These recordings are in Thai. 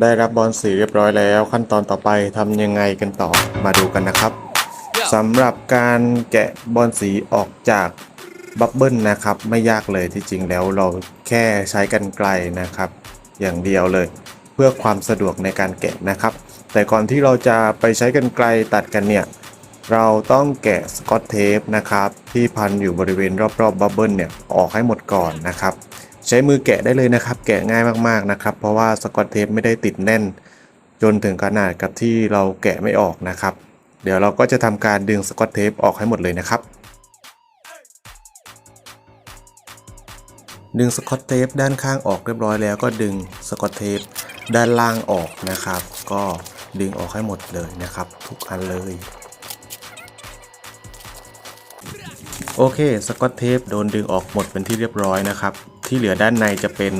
ได้รับบอลสีเรียบร้อยแล้ว ขั้นตอนต่อไปทำยังไงกันต่อมาดูกันนะครับสำหรับการแกะบอลสีออกจากบับเบิลนะครับ ไม่ยากเลยที่จริงแล้วเราแค่ใช้กันไกลนะครับ อย่างเดียวเลย เพื่อความสะดวกในการแกะนะครับ แต่ก่อนที่เราจะไปใช้กันไกลตัดกันเนี่ยเราต้องแกะสกอตเทปนะครับ ที่พันอยู่บริเวณรอบๆบับเบิลเนี่ยออกให้หมดก่อนนะครับ ใช้มือแกะได้เลยนะครับ แกะง่ายมากๆนะครับ เพราะว่าสกอตเทปไม่ได้ติดแน่น จนถึงขนาดกับที่เราแกะไม่ออกนะครับ เดี๋ยวเราก็จะทำการดึงสกอตเทปออกให้หมดเลยนะครับ ดึงสกอตเทปด้านข้างออกเรียบร้อยแล้วก็ดึงสกอตเทปด้านล่างออกนะครับ ก็ดึงออกให้หมดเลยนะครับ ทุกอันเลยโอเค สกอตเทปโดนดึงออกหมดเป็นที่เรียบร้อยนะครับ ที่เหลือด้านในจะเป็น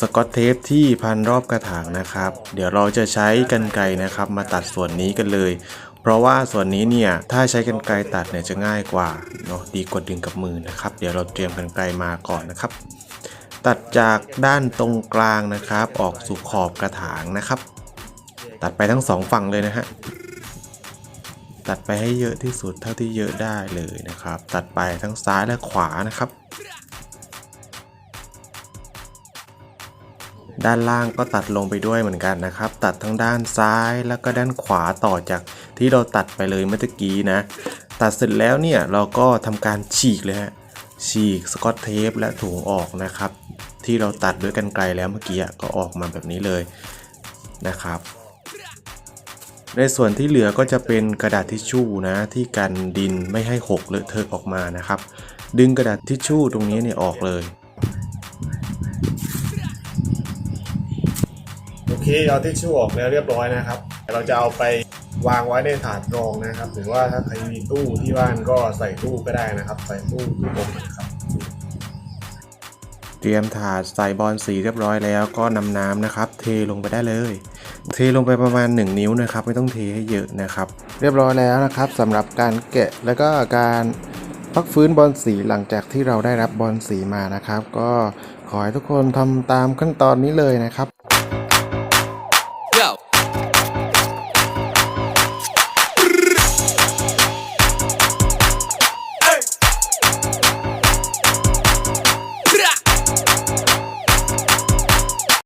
สกอตเทปที่พันรอบกระถางนะครับ เดี๋ยวเราจะใช้กันไกรนะครับ มาตัดส่วนนี้กันเลย เพราะว่าส่วนนี้เนี่ยถ้าใช้กันไกรตัดเนี่ยจะง่ายกว่าเนาะดีกว่าดึงกับมือนะครับ เดี๋ยวเราเตรียมกันไกรมาก่อนนะครับ ตัดจากด้านตรงกลางนะครับ ออกสู่ขอบกระถางนะครับ ตัดไปทั้งสองฝั่งเลยนะฮะตัดไปให้เยอะที่สุดเท่าที่เยอะได้เลยนะครับ ตัดไปทั้งซ้ายและขวานะครับ ด้านล่างก็ตัดลงไปด้วยเหมือนกันนะครับ ตัดทั้งด้านซ้ายแล้วก็ด้านขวาต่อจากที่เราตัดไปเลยเมื่อกี้นะ ตัดเสร็จแล้วเนี่ยเราก็ทำการฉีกเลยฮะฉีกสกอตเทปและถุงออกนะครับ ที่เราตัดด้วยกันไกลแล้วเมื่อกี้ก็ออกมาแบบนี้เลยนะครับ ในส่วนที่เหลือก็จะเป็นกระดาษทิชชู่นะที่กันดินไม่ให้หกเลอะเทอะออกมานะครับ ดึงกระดาษทิชชู่ตรงนี้เนี่ยออกเลย โอเคเอาทิชชู่ออกแล้วเรียบร้อยนะครับ เราจะเอาไปวางไว้ในถาดรองนะครับ หรือว่าถ้าใครมีตู้ที่บ้านก็ใส่ตู้ก็ได้นะครับ ใส่ตู้ตู้อบนะครับเตรียมถาดใส่บอลสีเรียบร้อยแล้วก็นำน้ำนะครับ เทลงไปได้เลย เทลงไปประมาณ 1 นิ้วนะครับ ไม่ต้องเทให้เยอะนะครับ เรียบร้อยแล้วนะครับสำหรับการแกะแล้วก็การพักฟื้นบอลสีหลังจากที่เราได้รับบอลสีมานะครับ ก็ขอให้ทุกคนทำตามขั้นตอนนี้เลยนะครับ